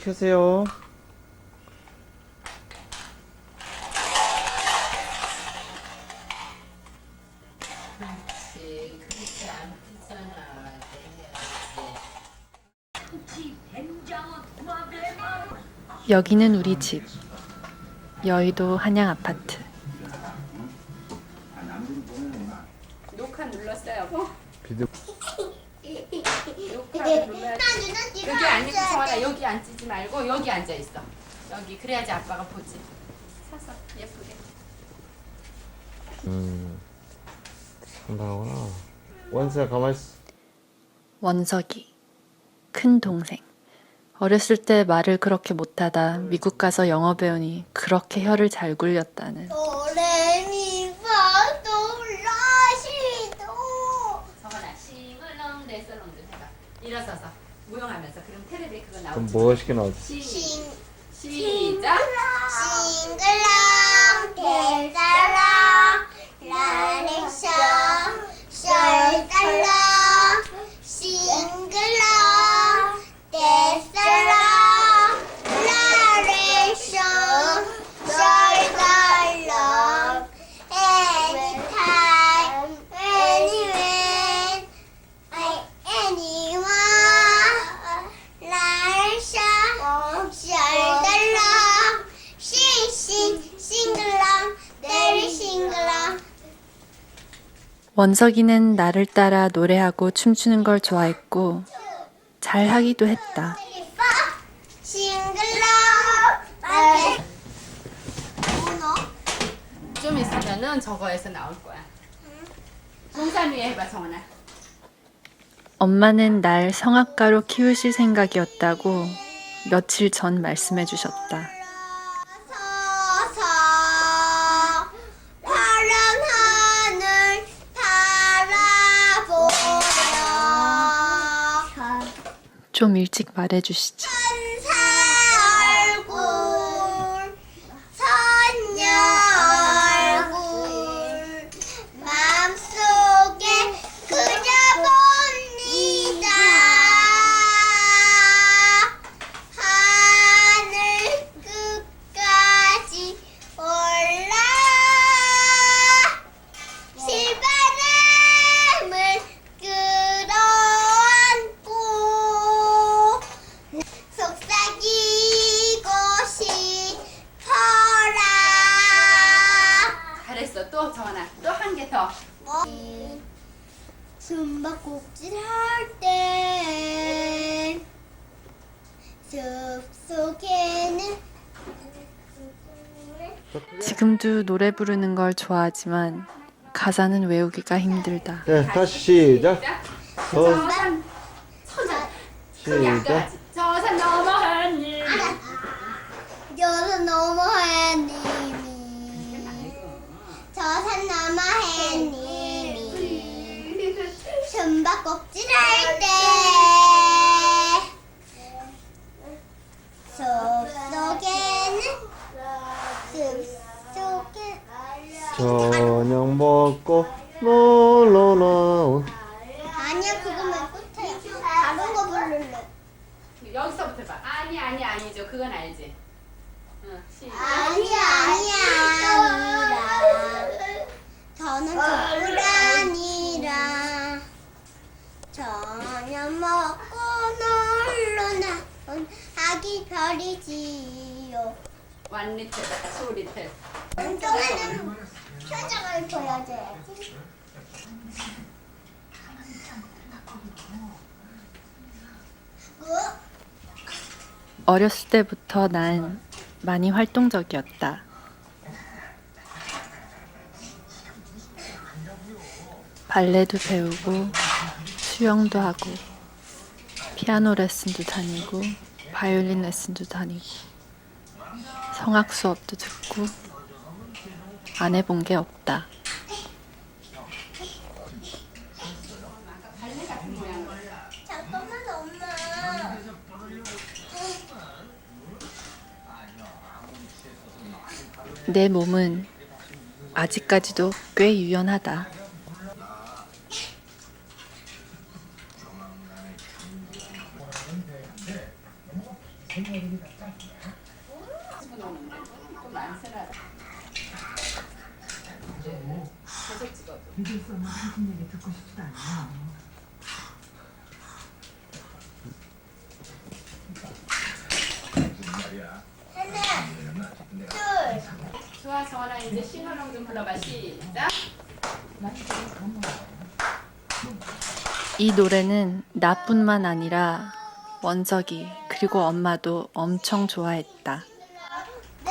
켜세요. 여기는 우리 집. 여의도 한양 아파트. 녹화 눌렀어요 여보? 비드 눌러야지 여기 앉고 서라 여기 앉지 말고 여기 앉아 있어 여기 그래야지 아빠가 보지 서서 예쁘게 음 상당하구나. 원수야 가만 있어. 원석이. 큰 동생. 어렸을 때 말을 그렇게 못하다 미국 가서 영어 배우니 그렇게 혀를 잘 굴렸다는. 도레 일어서서 무용하면서 그럼 텔레비 그거 그럼 나오지 멋있게 나오지. 시, 싱 시작. 싱글랑 대달랑 라레샤 썰달랑 싱글랑 대달랑 라레샤 썰달랑 anytime anywhere anyone 라레샤 썰달랑 싱싱 싱글랑 내리 싱글랑 원석이는 나를 따라 노래하고 춤추는 걸 좋아했고 잘 하기도 했다. 좀 있으면은 저거에서 나올 거야 동산 위에 해봐 성원아 엄마는 날 성악가로 키우실 생각이었다고 며칠 전 말씀해 주셨다. 좀 일찍 말해 주시지. 또 정원아 또한 개더 숨바꼭질 할때 숲속에는 지금도 노래 부르는 걸 좋아하지만 가사는 외우기가 힘들다. 네 다시 시작. 서 저산 서산 시작. 저산 넘어 숨바꼭질 할 때. 숲속에는 숲속에 저녁 먹고 놀러 나온. 아니야 그거만 끝이야. 다른 거 부를래. 여기서부터 봐. 아니 아니 아니죠. 그건 알지. 응 시작. 아니야 아니야 지요 원 리틀 투 리틀 운동하는 표정을 보여줘야지 어? 어렸을 때부터 난 많이 활동적이었다. 발레도 배우고 수영도 하고 피아노 레슨도 다니고 바이올린 레슨도 다니고 성악 수업도 듣고 안 해본 게 없다. 내 몸은 아직까지도 꽤 유연하다. 없는 당신 얘기 듣고 싶지도 시작. 이 노래는 나뿐만 아니라 원석이 그리고 엄마도 엄청 좋아했다. 내